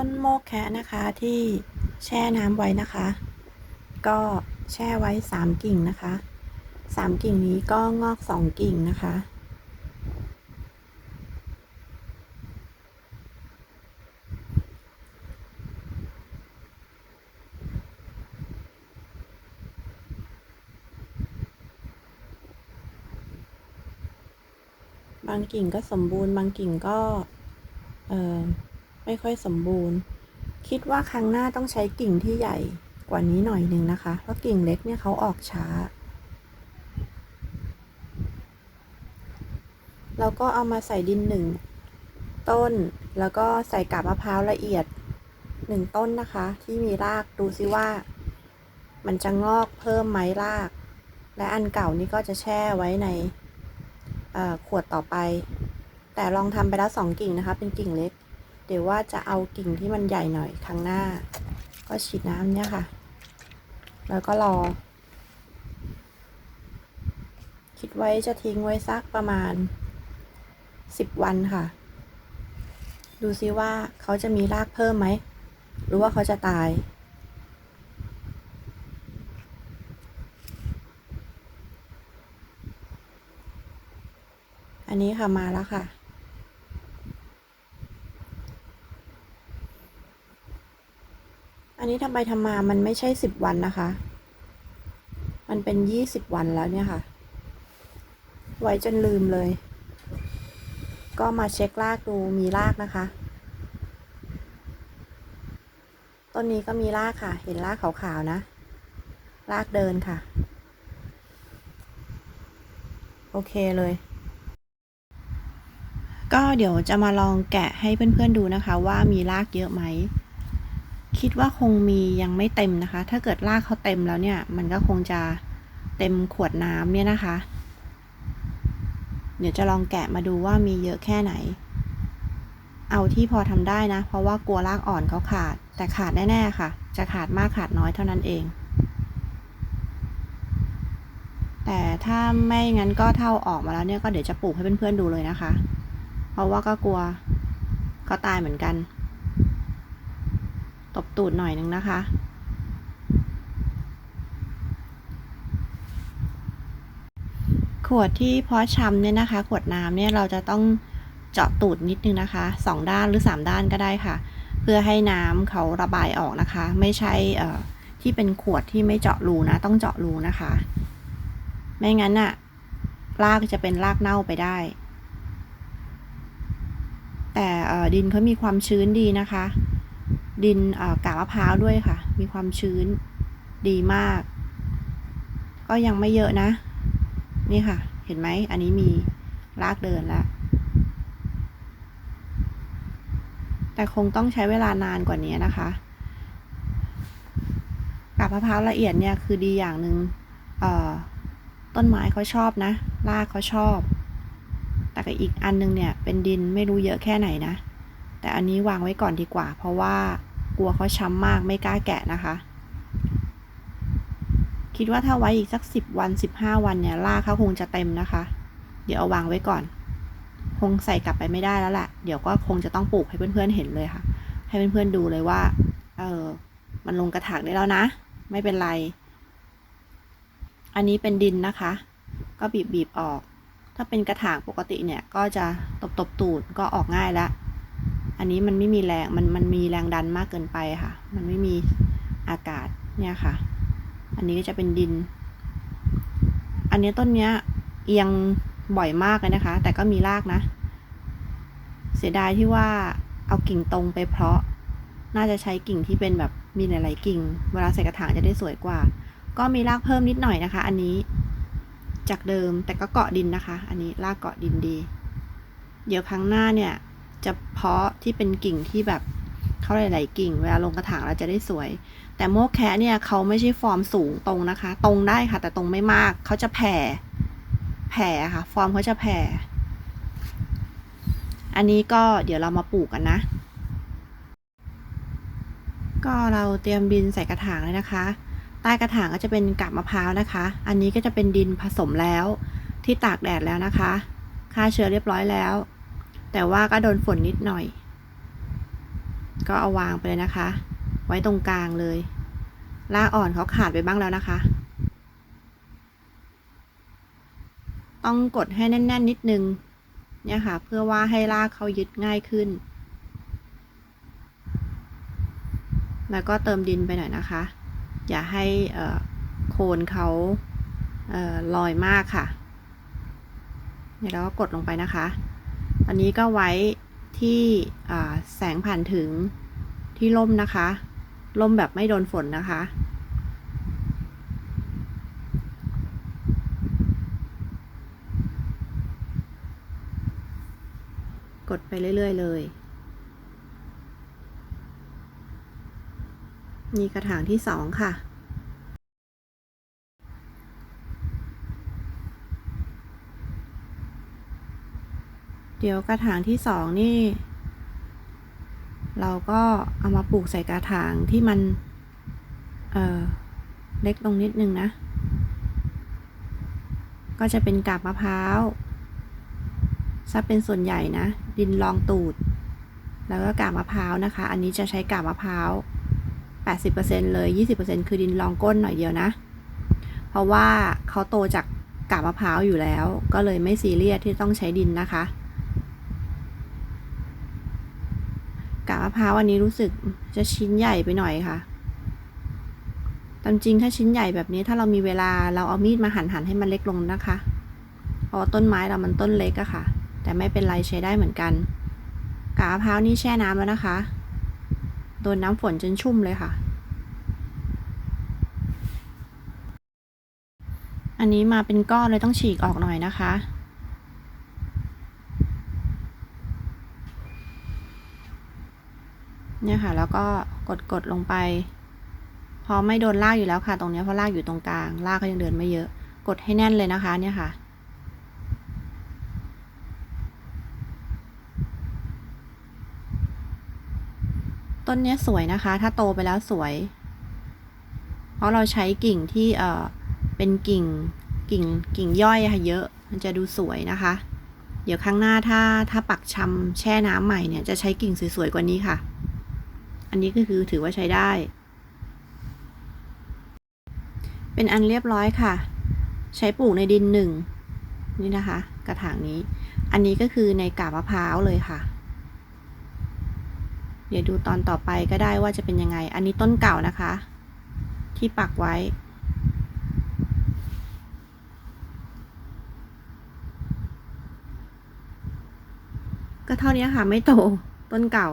ต้นโมกแคะนะคะที่แช่น้ำไว้นะคะ ก็แช่ไว้สามกิ่งนะคะสามกิ่งนี้ก็งอกสองกิ่งนะคะ บางกิ่งก็สมบูรณ์บางกิ่งก็ เออ ไม่ค่อยสมบูรณ์ คิดว่าครั้งหน้าต้องใช้กิ่งที่ใหญ่กว่านี้หน่อยหนึ่งนะคะ เพราะกิ่งเล็กเนี่ยเขาออกช้า แล้วก็เอามาใส่ดินหนึ่งต้น แล้วก็ใส่กาบมะพร้าวละเอียดหนึ่งต้นนะคะ ที่มีรากดูซิว่า มันจะงอกเพิ่มไหมราก และอันเก่านี่ก็จะแช่ไว้ในขวดต่อไป แต่ลองทำไปแล้วสองกิ่งนะคะ เป็นกิ่งเล็ก เดี๋ยวว่าจะเอากิ่งที่มันใหญ่หน่อยครั้งหน้า ก็ฉีดน้ำเนี่ยค่ะ แล้วก็รอ คิดไว้จะทิ้งไว้สักประมาณสิบวันค่ะ ดูซิว่าเขาจะมีรากเพิ่มไหม หรือว่าเขาจะตาย อันนี้ค่ะมาแล้วค่ะ นนี้ทำไปทำมามันไม่ใช่สิบวันนะคะ มันเป็นยี่สิบวันแล้วเนี่ยค่ะ ไว้จนลืมเลย ก็มาเช็ครากดูมีรากนะคะ ต้นนี้ก็มีรากค่ะ เห็นรากขาวๆนะ รากเดินค่ะ โอเคเลย ก็เดี๋ยวจะมาลองแกะให้เพื่อนๆดูนะคะ ว่ามีรากเยอะไหม คิดว่าคงมียังไม่เต็มนะคะ ถ้าเกิดรากเขาเต็มแล้วเนี่ย มันก็คงจะเต็มขวดน้ำเนี่ยนะคะ เดี๋ยวจะลองแกะมาดูว่ามีเยอะแค่ไหน เอาที่พอทำได้นะ เพราะว่ากลัวรากอ่อนเขาขาด แต่ขาดแน่ๆค่ะ จะขาดมากขาดน้อยเท่านั้นเอง แต่ถ้าไม่งั้นก็เท่าออกมาแล้วเนี่ยก็เดี๋ยวจะปลูกให้เพื่อนๆดูเลยนะคะ เพราะว่าก็กลัวเขาตายเหมือนกัน ตบตูดหน่อยนึงนะคะ ขวดที่เพาะชำเนี่ยนะคะ ขวดน้ำเนี่ยเราจะต้องเจาะตูดนิดนึงนะคะสองด้านหรือสามด้านก็ได้ค่ะ เพื่อให้น้ำเขาระบายออกนะคะ ไม่ใช่ที่เป็นขวดที่ไม่เจาะรูนะ ต้องเจาะรูนะคะ ไม่งั้นน่ะรากจะเป็นรากเน่าไปได้ แต่ดินเขามีความชื้นดีนะคะ ดินกาบมะพร้าวด้วยค่ะ มีความชื้นดีมาก ก็ยังไม่เยอะนะ นี่ค่ะ เห็นไหม อันนี้มีรากเดินแล้ว แต่คงต้องใช้เวลานานกว่านี้นะคะกาบมะพร้าวละเอียดเนี่ยคือดีอย่างหนึ่งต้นไม้เขาชอบนะ รากเขาชอบ แต่ก็อีกอันนึงเนี่ย เป็นดินไม่รู้เยอะแค่ไหนนะ แต่อันนี้วางไว้ก่อนดีกว่า เพราะว่า กลัวเขาช้ำมากไม่กล้าแกะนะคะ คิดว่าถ้าไว้อีกสักสิบวันสิบห้าวันเนี่ยรากเขาคงจะเต็มนะคะ เดี๋ยวเอาวางไว้ก่อน คงใส่กลับไปไม่ได้แล้วแหละเดี๋ยวก็คงจะต้องปลูกให้เพื่อนๆเห็นเลยค่ะ ให้เพื่อนๆดูเลยว่า เออมันลงกระถางได้แล้วนะ ไม่เป็นไร อันนี้เป็นดินนะคะ ก็บีบบีบออก ถ้าเป็นกระถางปกติเนี่ยก็จะตบตบตูดก็ออกง่ายแล้ว อันนี้มันไม่มีแรงมันมันมีแรงดันมากเกินไปค่ะ มันไม่มีอากาศเนี่ยค่ะ อันนี้ก็จะเป็นดิน อันนี้ต้นเนี้ยเอียงบ่อยมากเลยนะคะ แต่ก็มีรากนะ เสียดายที่ว่าเอากิ่งตรงไปเพาะ น่าจะใช้กิ่งที่เป็นแบบมีหลาย ๆ กิ่ง เวลาใส่กระถางจะได้สวยกว่า ก็มีรากเพิ่มนิดหน่อยนะคะ อันนี้จากเดิมแต่ก็เกาะดินนะคะ อันนี้รากเกาะดินดี เดี๋ยวครั้งหน้าเนี่ย จะเพาะที่เป็นกิ่งที่แบบเขาหลาย ๆ กิ่ง เวลาลงกระถางเราจะได้สวย แต่โมกแคะเนี่ยเขาไม่ใช่ฟอร์มสูงตรงนะคะ ตรงได้ค่ะ แต่ตรงไม่มากเขาจะแผ่แผ่ค่ะ ฟอร์มเขาจะแผ่ อันนี้ก็เดี๋ยวเรามาปลูกกันนะ ก็เราเตรียมดินใส่กระถางเลยนะคะ ใต้กระถางก็จะเป็นกาบมะพร้าวนะคะ อันนี้ก็จะเป็นดินผสมแล้วที่ตากแดดแล้วนะคะ ฆ่าเชื้อเรียบร้อยแล้ว แต่ว่าก็โดนฝนนิดหน่อย ก็เอาวางไปเลยนะคะ ไว้ตรงกลางเลยรากอ่อนเขาขาดไปบ้างแล้วนะคะ ต้องกดให้แน่น ๆ นิดนึง เนี่ยค่ะ เพื่อว่าให้รากเขายึดง่ายขึ้น แล้วก็เติมดินไปหน่อยนะคะ อย่าให้โคนเขาเออลอยมากค่ะเนี่ยเราก็กดลงไปนะคะ อันนี้ก็ไว้ที่แสงผ่านถึงที่ร่มนะคะ ร่มแบบไม่โดนฝนนะคะ กดไปเรื่อย ๆ เลย นี่กระถางที่สองค่ะ เดี๋ยวกระถางที่สองนี่ เราก็เอามาปลูกใส่กระถางที่มัน เออเล็กลงนิดนึงนะ ก็จะเป็นกาบมะพร้าวซะเป็นส่วนใหญ่นะ ดินรองตูด แล้วก็กาบมะพร้าวนะคะ อันนี้จะใช้กาบมะพร้าว 80%เลย 20%คือดินรองก้นหน่อยเดียวนะ เพราะว่าเขาโตจากกาบมะพร้าวอยู่แล้ว ก็เลยไม่ซีเรียสที่ต้องใช้ดินนะคะ กาบมะพร้าวอันนี้รู้สึกจะชิ้นใหญ่ไปหน่อยค่ะตามจริงถ้าชิ้นใหญ่แบบนี้ถ้าเรามีเวลาเราเอามีดมาหั่นหั่นให้มันเล็กลงนะคะ เพราะต้นไม้เรามันต้นเล็กอะค่ะ แต่ไม่เป็นไรใช้ได้เหมือนกัน กาบมะพร้าวนี่แช่น้ำแล้วนะคะ โดนน้ำฝนจนชุ่มเลยค่ะ อันนี้มาเป็นก้อนเลยต้องฉีกออกหน่อยนะคะ เนี่ยค่ะ แล้วก็กดกดลงไป พอไม่โดนลากอยู่แล้วค่ะ ตรงนี้เพราะลากอยู่ตรงกลาง ลากก็ยังเดินไม่เยอะ กดให้แน่นเลยนะคะ เนี่ยค่ะ ต้นนี้สวยนะคะ ถ้าโตไปแล้วสวย เพราะเราใช้กิ่งที่เอ่อเป็นกิ่งกิ่งกิ่งย่อยค่ะเยอะ มันจะดูสวยนะคะ เดี๋ยวครั้งหน้าถ้าถ้าปักชำแช่น้ำใหม่เนี่ยจะใช้กิ่งสวยๆกว่านี้ค่ะ อันนี้ก็คือถือว่าใช้ได้ เป็นอันเรียบร้อยค่ะ ใช้ปลูกในดินหนึ่งนี่นะคะ กระถางนี้ อันนี้ก็คือในกาบมะพร้าวเลยค่ะ เดี๋ยวดูตอนต่อไปก็ได้ว่าจะเป็นยังไง อันนี้ต้นเก่านะคะ ที่ปักไว้ก็เท่านี้ค่ะ ไม่โตต้นเก่า